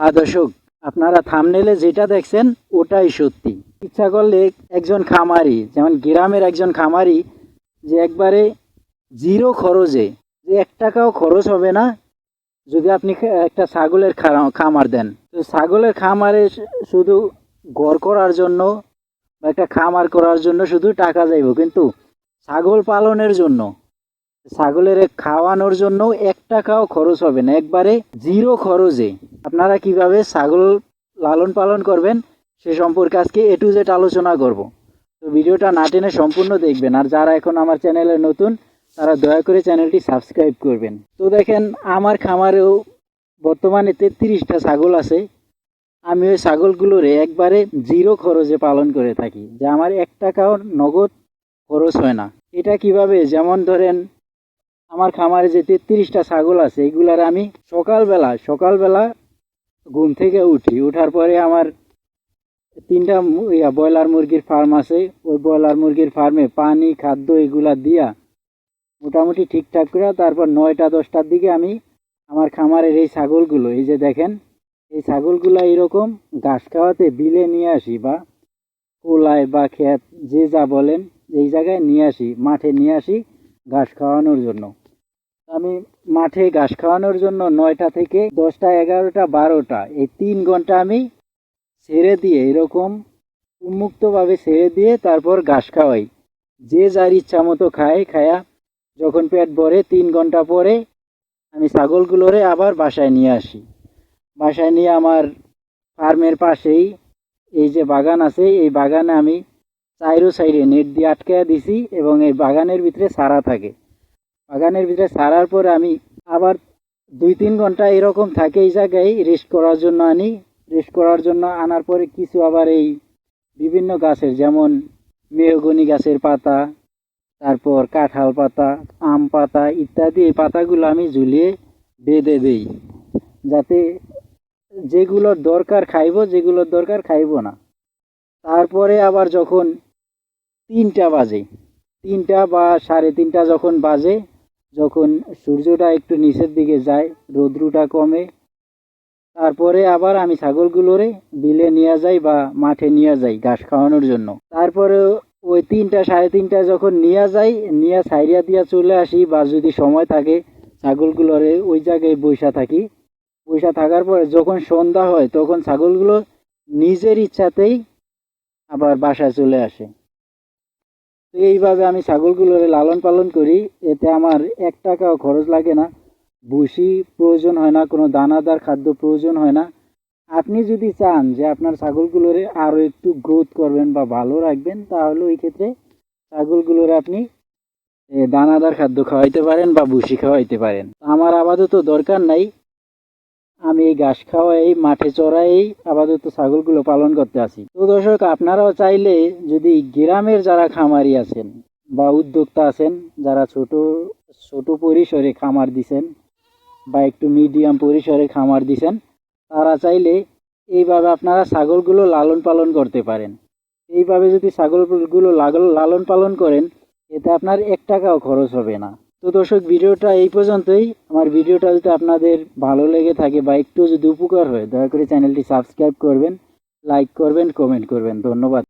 দর্শক, আপনারা থামনেলে যেটা দেখছেন, ওটাই সত্যি। ইচ্ছা করলে একজন খামারি, যেমন গ্রামের একজন খামারি, যে একবারে জিরো খরচে, যে এক টাকাও খরচ হবে না, যদি আপনি একটা ছাগলের খামার দেন। তো ছাগলের খামারে শুধু ঘর করার জন্য বা একটা খামার করার জন্য শুধু টাকা যাইব, কিন্তু ছাগল পালনের জন্য ছাগলের খাওয়ানোর জন্য এক টাকাও খরচ হবে না, একবারে জিরো খরচে। আপনারা কীভাবে ছাগল লালন পালন করবেন সে সম্পর্কে আজকে এ টু জেড আলোচনা করব। তো ভিডিওটা না টেনে সম্পূর্ণ দেখবেন, আর যারা এখন আমার চ্যানেলে নতুন, তারা দয়া করে চ্যানেলটি সাবস্ক্রাইব করবেন। তো দেখেন, আমার খামারেও বর্তমানে তেত্রিশটা ছাগল আছে। আমি ওই ছাগলগুলোরে একবারে জিরো খরচে পালন করে থাকি, যে আমার এক টাকাও নগদ খরচ হয় না। এটা কীভাবে? যেমন ধরেন আমার খামারে যে তেত্রিশটা ছাগল আছে, এগুলার আমি সকালবেলা সকালবেলা ঘুম থেকে উঠি। উঠার পরে আমার তিনটা ইয়া ব্রয়লার মুরগির ফার্ম আছে। ওই ব্রয়লার মুরগির ফার্মে পানি, খাদ্য এগুলা দিয়া মোটামুটি ঠিকঠাক করে তারপর নয়টা, দশটার দিকে আমি আমার খামারের এই ছাগলগুলো, এই যে দেখেন, এই ছাগলগুলো এরকম ঘাস খাওয়াতে বিলে নিয়ে আসি বা কোলায় বা ক্ষেত, যে যা বলেন, এই জায়গায় নিয়ে আসি, মাঠে নিয়ে আসি। ঘাস খাওয়ানোর জন্য। আমি মাঠে ঘাস খাওয়ানোর জন্য নয়টা থেকে দশটা, এগারোটা, বারোটা, এই তিন ঘণ্টা আমি ছেড়ে দিয়ে এরকম উন্মুক্তভাবে ছেড়ে দিয়ে তারপর ঘাস খাওয়াই। যে যার ইচ্ছা মতো খায়, খায়া যখন পেট ভরে তিন ঘণ্টা পরে আমি ছাগলগুলোরে আবার বাসায় নিয়ে আসি। বাসায় নিয়ে আমার ফার্মের পাশেই এই যে বাগান আছে, এই বাগানে আমি চাইরো সাইডে নেট দিয়ে আটকে দিছি এবং এই বাগানের ভিতরে সারা থাকে। বাগানের ভিতরে সারার পরে আমি আবার দুই তিন ঘণ্টা এরকম থাকে এই জায়গায় রেস্ট করার জন্য আনি। রেস্ট করার জন্য আনার পরে কিছু আবার এই বিভিন্ন গাছের, যেমন মেহগনি গাছের পাতা, তারপর কাঁঠাল পাতা, আম পাতা ইত্যাদি এই পাতাগুলো আমি ঝুলিয়ে বেঁধে দেই। যাতে যেগুলোর দরকার খাইব, যেগুলোর দরকার খাইবো না। তারপরে আবার যখন তিনটা বাজে। তিনটা বা সাড়ে তিনটা যখন বাজে, যখন সূর্যটা একটু নিচের দিকে যায়, রৌদ্রটা কমে, তারপরে আবার আমি ছাগলগুলোরে বিলে নিয়ে যাই বা মাঠে নিয়ে যাই ঘাস খাওয়ানোর জন্য। তারপরে ওই তিনটা, সাড়ে তিনটা যখন নিয়ে যাই, নিয়ে সাইরিয়া দিয়া চলে আসি বা যদি সময় থাকে, ছাগলগুলোরে ওই জায়গায় বৈশা থাকি। বৈশা থাকার পরে যখন সন্ধ্যা হয়, তখন ছাগলগুলো নিজের ইচ্ছাতেই আবার বাসায় চলে আসে। এইভাবে আমি ছাগলগুলোরে লালন পালন করি, এতে আমার এক টাকাও খরচ লাগে না। ভুসি প্রয়োজন হয় না, কোনো দানাদার খাদ্য প্রয়োজন হয় না। আপনি যদি চান যে আপনার ছাগলগুলোরে আরও একটু গ্রোথ করবেন বা ভালো রাখবেন, তাহলে ওই ক্ষেত্রে ছাগলগুলোরে আপনি দানাদার খাদ্য খাওয়াইতে পারেন বা ভুসি খাওয়াইতে পারেন। আমার আপাতত দরকার নাই। আমি এই ঘাস খাওয়াই, মাঠে চড়াই, আপাতত ছাগলগুলো পালন করতে আসি তো দর্শক, আপনারাও চাইলে যদি গ্রামের যারা খামারি আছেন বা উদ্যোক্তা আছেন, যারা ছোট ছোট পরিসরে খামার দিছেন বা একটু মিডিয়াম পরিসরে খামার দিছেন, তারা চাইলে এইভাবে আপনারা ছাগলগুলো লালন পালন করতে পারেন। এইভাবে যদি ছাগলগুলো লাগল- লালন পালন করেন, এতে আপনার এক টাকাও খরচ হবে না। তো দর্শক, ভিডিওটা এই পর্যন্তই। আমার ভিডিওটা যদি আপনাদের ভালো লেগে থাকে বা একটু যদি উপকার হয়, দয়া করে চ্যানেলটি সাবস্ক্রাইব করবেন, লাইক করবেন, কমেন্ট করবেন। ধন্যবাদ।